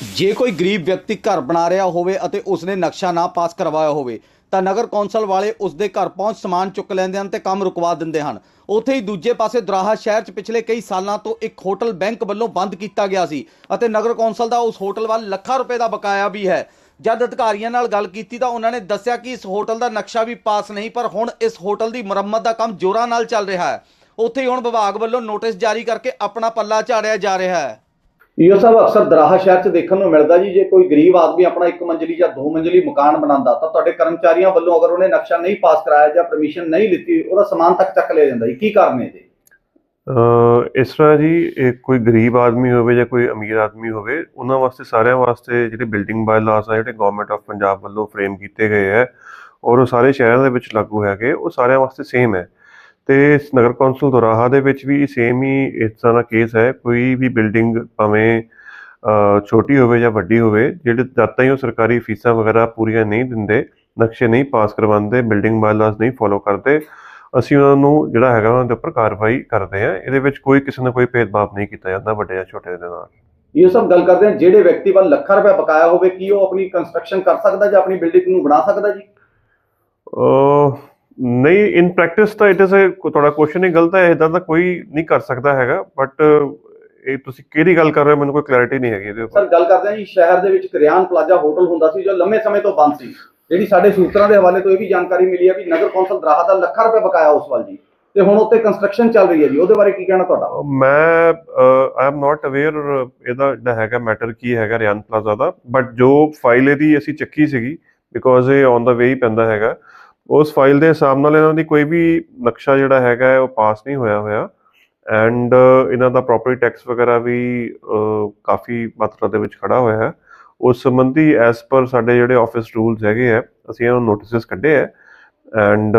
ਜੇ ਕੋਈ ਗਰੀਬ ਵਿਅਕਤੀ ਘਰ ਬਣਾ ਰਿਹਾ ਹੋਵੇ ਅਤੇ ਉਸਨੇ ਨਕਸ਼ਾ ਨਾ ਪਾਸ ਕਰਵਾਇਆ ਹੋਵੇ, ਤਾਂ ਨਗਰ ਕੌਂਸਲ ਵਾਲੇ ਉਸਦੇ ਘਰ ਪਹੁੰਚ ਸਮਾਨ ਚੁੱਕ ਲੈਂਦੇ ਹਨ ਤੇ ਕੰਮ ਰੁਕਵਾ ਦਿੰਦੇ ਹਨ। ਉੱਥੇ ਹੀ ਦੂਜੇ ਪਾਸੇ ਦਰਾਹਾ ਸ਼ਹਿਰ 'ਚ ਪਿਛਲੇ ਕਈ ਸਾਲਾਂ ਤੋਂ ਇੱਕ ਹੋਟਲ ਬੈਂਕ ਵੱਲੋਂ ਬੰਦ ਕੀਤਾ ਗਿਆ ਸੀ ਅਤੇ ਨਗਰ ਕੌਂਸਲ ਦਾ ਉਸ ਹੋਟਲ ਵੱਲ ਲੱਖਾਂ ਰੁਪਏ ਦਾ ਬਕਾਇਆ ਵੀ ਹੈ। ਜਦ ਅਧਿਕਾਰੀਆਂ ਨਾਲ ਗੱਲ ਕੀਤੀ ਤਾਂ ਉਹਨਾਂ ਨੇ ਦੱਸਿਆ ਕਿ ਇਸ ਹੋਟਲ ਦਾ ਨਕਸ਼ਾ ਵੀ ਪਾਸ ਨਹੀਂ, ਪਰ ਹੁਣ ਇਸ ਹੋਟਲ ਦੀ ਮੁਰੰਮਤ ਦਾ ਕੰਮ ਜ਼ੋਰਾਂ ਨਾਲ ਚੱਲ ਰਿਹਾ ਹੈ। ਉੱਥੇ ਹੀ ਹੁਣ ਵਿਭਾਗ ਵੱਲੋਂ ਨੋਟਿਸ ਜਾਰੀ ਕਰਕੇ ਆਪਣਾ ਪੱਲਾ ਝਾੜਿਆ ਜਾ ਰਿਹਾ ਹੈ। ਇਹ ਸਭ ਅਕਸਰ ਦਰਾਹਾ ਸ਼ਹਿਰ 'ਚ ਦੇਖਣ ਨੂੰ ਮਿਲਦਾ ਜੀ, ਜੇ ਕੋਈ ਗਰੀਬ ਆਦਮੀ ਆਪਣਾ ਇੱਕ ਮੰਜ਼ਲੀ ਜਾਂ ਦੋ ਮੰਜ਼ਲੀ ਮਕਾਨ ਬਣਾਉਂਦਾ, ਤਾਂ ਤੁਹਾਡੇ ਕਰਮਚਾਰੀਆਂ ਵੱਲੋਂ ਅਗਰ ਉਹਨੇ ਨਕਸ਼ਾ ਨਹੀਂ ਪਾਸ ਕਰਾਇਆ ਜਾਂ ਪਰਮਿਸ਼ਨ ਨਹੀਂ ਲਿੱਤੀ, ਉਹਦਾ ਸਮਾਨ ਤੱਕ ਚੱਕ ਲਿਆ ਜਾਂਦਾ ਜੀ। ਕੀ ਕਾਰਨ ਹੈ ਜੀ ਇਸ ਤਰ੍ਹਾਂ ਜੀ, ਇਹ ਕੋਈ ਗਰੀਬ ਆਦਮੀ ਹੋਵੇ ਜਾਂ ਕੋਈ ਅਮੀਰ ਆਦਮੀ ਹੋਵੇ, ਉਹਨਾਂ ਵਾਸਤੇ, ਸਾਰਿਆਂ ਵਾਸਤੇ ਜਿਹੜੇ ਬਿਲਡਿੰਗ ਬਾਇਲਾਸ ਆ, ਜਿਹੜੇ ਗਵਰਨਮੈਂਟ ਆਫ ਪੰਜਾਬ ਵੱਲੋਂ ਫਰੇਮ ਕੀਤੇ ਗਏ ਹੈ ਔਰ ਉਹ ਸਾਰੇ ਸ਼ਹਿਰਾਂ ਦੇ ਵਿੱਚ ਲਾਗੂ ਹੈਗੇ, ਉਹ ਸਾਰਿਆਂ ਵਾਸਤੇ ਸੇਮ ਹੈ। ਤੇ ਇਸ ਨਗਰ ਕੌਂਸਲ ਦੁਰਾਹਾ ਦੇ ਵਿੱਚ ਵੀ ਸੇਮ ਹੀ ਇਸ ਤਰ੍ਹਾਂ ਦਾ ਕੇਸ ਹੈ। ਕੋਈ ਵੀ ਬਿਲਡਿੰਗ ਭਾਵੇਂ ਛੋਟੀ ਹੋਵੇ ਜਾਂ ਵੱਡੀ ਹੋਵੇ ਜਿਹੜੇ ਜਦ ਤਾਈਂ ਉਹ ਸਰਕਾਰੀ ਫੀਸਾਂ ਵਗੈਰਾ ਪੂਰੀਆਂ ਨਹੀਂ ਦਿੰਦੇ ਨਕਸ਼ੇ ਨਹੀਂ ਪਾਸ ਕਰਵਾਉਂਦੇ ਬਿਲਡਿੰਗ ਬਾਇਲਾਸ ਨਹੀਂ ਫੋਲੋ ਕਰਦੇ ਅਸੀਂ ਉਹਨਾਂ ਨੂੰ ਜਿਹੜਾ ਹੈਗਾ ਉਹਨਾਂ ਦੇ ਉੱਪਰ ਕਾਰਵਾਈ ਕਰਦੇ ਆ ਇਹਦੇ ਵਿੱਚ ਕੋਈ ਕਿਸੇ ਨਾਲ ਕੋਈ ਭੇਦਭਾਵ ਨਹੀਂ ਕੀਤਾ ਜਾਂਦਾ ਵੱਡੇ ਜਾਂ ਛੋਟੇ ਦੇ ਨਾਲ। ਇਹ ਸਭ ਗੱਲ ਕਰਦੇ ਹਾਂ ਜਿਹੜੇ ਵਿਅਕਤੀ ਵੱਲ ਲੱਖਾਂ ਰੁਪਏ ਬਕਾਇਆ ਹੋਵੇ ਕੀ ਉਹ ਆਪਣੀ ਕੰਸਟਰਕਸ਼ਨ ਕਰ ਸਕਦਾ ਜਾਂ ਆਪਣੀ ਬਿਲਡਿੰਗ ਨੂੰ ਬਣਾ ਸਕਦਾ ਜੀ? ਨਹੀਂ ਇਨ ਪ੍ਰੈਕਟਿਸ ਤਾਂ ਇਟ ਇਜ਼ ਅ ਤੁਹਾਡਾ ਕੁਐਸਚਨ ਹੀ ਗਲਤ ਹੈ ਇਦਾਂ ਦਾ ਕੋਈ ਨਹੀਂ ਕਰ ਸਕਦਾ ਹੈਗਾ ਬਟ ਇਹ ਤੁਸੀਂ ਕਿਹੜੀ ਗੱਲ ਕਰ ਰਹੇ ਹੋ ਮੈਨੂੰ ਕੋਈ ਕਲੈਰਿਟੀ ਨਹੀਂ ਹੈਗੀ ਇਹਦੇ ਸਰ ਉੱਪਰ। ਗੱਲ ਕਰਦੇ ਹਾਂ ਜੀ ਸ਼ਹਿਰ ਦੇ ਵਿੱਚ ਕਰਿਆਨ ਪਲਾਜ਼ਾ ਹੋਟਲ ਹੁੰਦਾ ਸੀ ਜੋ ਲੰਮੇ ਸਮੇਂ ਤੋਂ ਬੰਦ ਸੀ। ਜਿਹੜੀ ਸਾਡੇ ਸੂਤਰਾਂ ਦੇ ਹਵਾਲੇ ਤੋਂ ਇਹ ਵੀ ਜਾਣਕਾਰੀ ਮਿਲੀ ਹੈ ਵੀ ਨਗਰ ਕੌਂਸਲ ਦਰਾਹਾ ਦਾ ਲੱਖਾਂ ਰੁਪਏ ਬਕਾਇਆ ਉਸ ਵੱਲ ਜੀ। ਤੇ ਹੁਣ ਉੱਤੇ ਕੰਸਟਰਕਸ਼ਨ ਚੱਲ ਰਹੀ ਹੈ ਜੀ ਉਹਦੇ ਬਾਰੇ ਕੀ ਕਹਿਣਾ ਤੁਹਾਡਾ? ਮੈਂ ਆਈ ਐਮ ਨਾਟ ਅਵੇਅਰ ਇਹਦਾ ਜਿਹੜਾ ਹੈਗਾ ਮੈਟਰ ਕੀ ਹੈਗਾ ਰਿਆਨ ਪਲਾਜ਼ਾ ਦਾ ਬਟ ਜੋ ਫਾਈਲ ਇਹਦੀ ਅਸੀਂ ਚੱਕੀ ਸੀਗੀ ਬਿਕੋਜ਼ ਇਹ ਔਨ ਦਾ ਵੇ ਹੀ ਪੈਂਦਾ ਹੈਗਾ ਉਸ ਫਾਈਲ ਦੇ ਹਿਸਾਬ ਨਾਲ ਇਹਨਾਂ ਦੀ ਕੋਈ ਵੀ ਨਕਸ਼ਾ ਜਿਹੜਾ ਹੈਗਾ ਹੈ, ਉਹ ਪਾਸ ਨਹੀਂ ਹੋਇਆ ਹੋਇਆ। ਐਂਡ ਇਹਨਾਂ ਦਾ ਪ੍ਰੋਪਰਟੀ ਟੈਕਸ ਵਗੈਰਾ ਵੀ ਕਾਫੀ ਮਾਤਰਾ ਦੇ ਵਿੱਚ ਖੜਾ ਹੋਇਆ ਹੈ। ਉਸ ਸੰਬੰਧੀ ਐਸ ਪਰ ਸਾਡੇ ਜਿਹੜੇ ਆਫਿਸ ਰੂਲਸ ਹੈਗੇ ਆ ਅਸੀਂ ਇਹਨਾਂ ਨੂੰ ਨੋਟਿਸਸ ਕੱਢੇ ਆ ਐਂਡ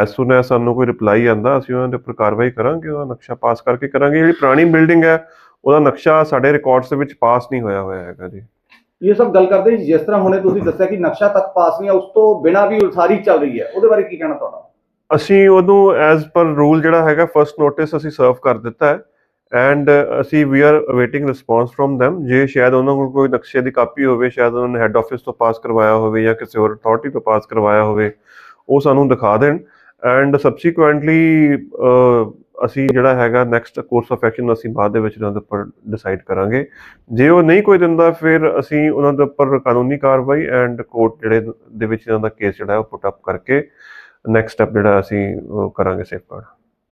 ਐਸ ਸੂਨ ਐਸ ਸਾਨੂੰ ਕੋਈ ਰਿਪਲਾਈ ਆਂਦਾ ਅਸੀਂ ਉਹਨਾਂ ਦੇ ਉੱਪਰ ਕਾਰਵਾਈ ਕਰਾਂਗੇ ਉਹਦਾ ਨਕਸ਼ਾ ਪਾਸ ਕਰਕੇ ਕਰਾਂਗੇ। ਜਿਹੜੀ ਪੁਰਾਣੀ ਬਿਲਡਿੰਗ ਹੈ ਉਹਦਾ ਨਕਸ਼ਾ ਸਾਡੇ ਰਿਕਾਰਡਸ ਦੇ ਵਿੱਚ ਪਾਸ ਨਹੀਂ ਹੋਇਆ ਹੋਇਆ ਹੈਗਾ ਜੀ। ਇਹ ਸਭ ਗੱਲ ਕਰਦੇ ਜਿਸ ਤਰ੍ਹਾਂ ਹੁਣੇ ਤੁਸੀਂ ਦੱਸਿਆ ਕਿ ਨਕਸ਼ਾ ਤੱਕ ਪਾਸ ਨਹੀਂ ਹੈ ਉਸ ਤੋਂ ਬਿਨਾਂ ਵੀ ਉਸਾਰੀ ਚੱਲ ਰਹੀ ਹੈ। ਉਹਦੇ ਬਾਰੇ ਕੀ ਕਹਿਣਾ ਤੁਹਾਡਾ? ਅਸੀਂ ਉਹਨੂੰ ਐਜ਼ ਪਰ ਰੂਲ ਜਿਹੜਾ ਹੈਗਾ ਫਰਸਟ ਨੋਟਿਸ ਅਸੀਂ ਸਰਵ ਕਰ ਦਿੱਤਾ ਹੈ। ਐਂਡ ਅਸੀਂ we are awaiting response from them ਜੇ ਸ਼ਾਇਦ ਉਹਨਾਂ ਕੋਲ ਕੋਈ ਨਕਸ਼ੇ ਦੀ ਕਾਪੀ ਹੋਵੇ, ਸ਼ਾਇਦ ਉਹਨਾਂ ਨੇ ਹੈੱਡ ਆਫਿਸ ਤੋਂ ਪਾਸ ਕਰਵਾਇਆ ਹੋਵੇ ਜਾਂ ਕਿਸੇ ਹੋਰ ਅਥਾਰਟੀ ਤੋਂ ਪਾਸ ਕਰਵਾਇਆ ਹੋਵੇ, ਉਹ ਸਾਨੂੰ ਦਿਖਾ ਦੇਣ। ਐਂਡ ਸਬਸੀਕੁਐਂਟਲੀ ਅਸੀਂ ਜਿਹੜਾ ਹੈਗਾ ਨੈਕਸਟ ਕੋਰਸ ਆਫ ਐਕਸ਼ਨ ਅਸੀਂ ਬਾਅਦ ਦੇ ਵਿੱਚ ਉਹਨਾਂ ਦੇ ਉੱਪਰ ਡਿਸਾਈਡ ਕਰਾਂਗੇ। ਜੇ ਉਹ ਨਹੀਂ ਕੋਈ ਦਿੰਦਾ, ਫਿਰ ਅਸੀਂ ਉਹਨਾਂ ਦੇ ਉੱਪਰ ਕਾਨੂੰਨੀ ਕਾਰਵਾਈ ਐਂਡ ਕੋਰਟ ਜਿਹੜੇ ਦੇ ਵਿੱਚ ਇਹਨਾਂ ਦਾ ਕੇਸ ਜਿਹੜਾ ਉਹ ਪੁੱਟ ਅਪ ਕਰਕੇ ਨੈਕਸਟ ਸਟੈਪ ਜਿਹੜਾ ਅਸੀਂ ਉਹ ਕਰਾਂਗੇ ਸੇਫਗਾਰਡ